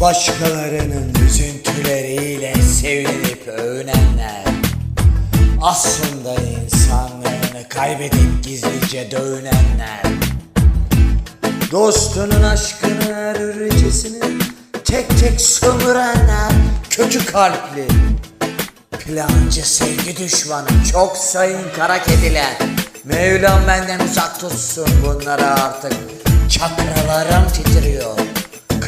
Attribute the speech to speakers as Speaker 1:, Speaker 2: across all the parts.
Speaker 1: Başkalarının üzüntüleriyle sevinip övünenler. Aslında insanlığını kaybedip gizlice dövünenler. Dostunun aşkını her hürricesini tek tek sömürenler. Kötü kalpli Plancı sevgi düşmanı çok sayın kara kediler. Mevlam benden uzak tutsun bunları artık Çakralarım titriyor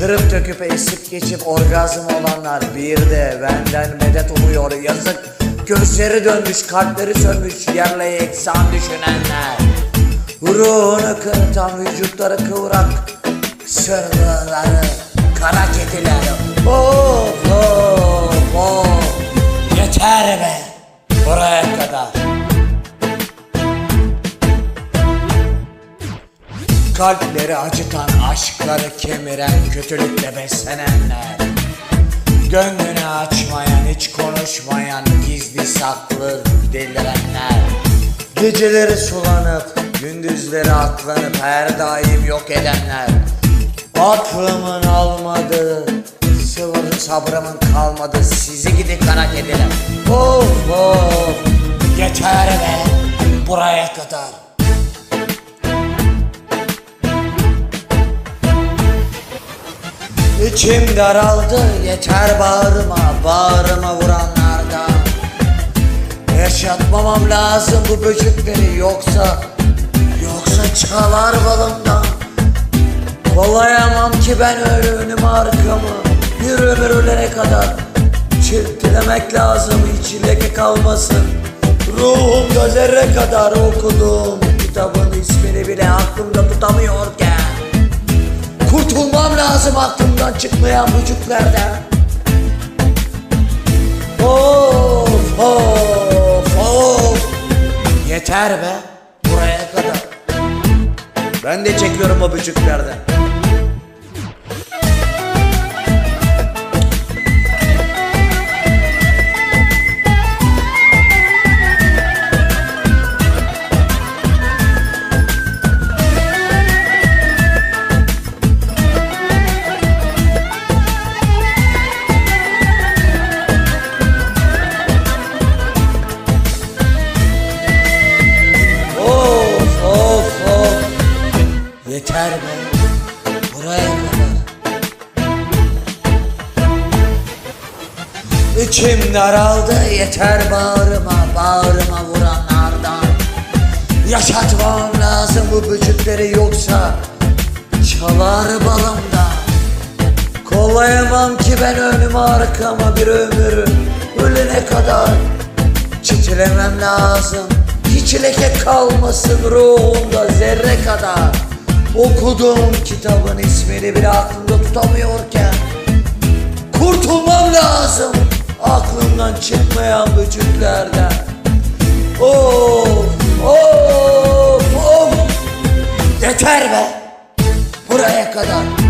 Speaker 1: Kırıp döküp esip geçip orgazm olanlar Bir de benden medet umuyor. Yazık Gözleri dönmüş kalpleri sönmüş yerle yeksan düşünenler. Ruhunu kırıtan vücutları kıvrak Sırları kara kediler. Of of Kalpleri acıtan, aşkları kemiren, kötülükle beslenenler. Gönlünü açmayan, hiç konuşmayan, gizli saklı delirenler. Geceleri sulanıp, gündüzleri aklanıp her daim yok edenler. Aklımın almadığı, sıvır sabrımın kalmadı sizi gidi kara kediler Of of, yeter be, buraya kadar İçim daraldı yeter bağrıma Bağrıma vuranlardan Yaşatmamam lazım bu böcekleri Yoksa Yoksa çalar balımdan. Kollayamam ki ben ölümünü arkamı Bir ömür ölene kadar. Çirtilemek lazım hiç leke kalmasın. Ruhumda zerre kadar okuduğum Kitabın ismini bile aklımda Kurtulmam lazım aklımdan çıkmayan vücutlardan Of of of. Yeter be buraya kadar. Ben de çekiyorum o böceklerden Yeter be. Buraya kadar. İçim daraldı yeter bağrıma Bağrıma vuranlardan. Yaşatmam lazım bu böcekleri yoksa Çalar balımdan Kollayamam ki ben önümü arkama bir ömür. Ölene kadar Çitilemem lazım. Hiç leke kalmasın ruhumda zerre kadar Okuduğum kitabın ismini bile aklımda tutamıyorken. Kurtulmam lazım aklımdan çıkmayan böceklerden Of of of. Yeter be. Buraya kadar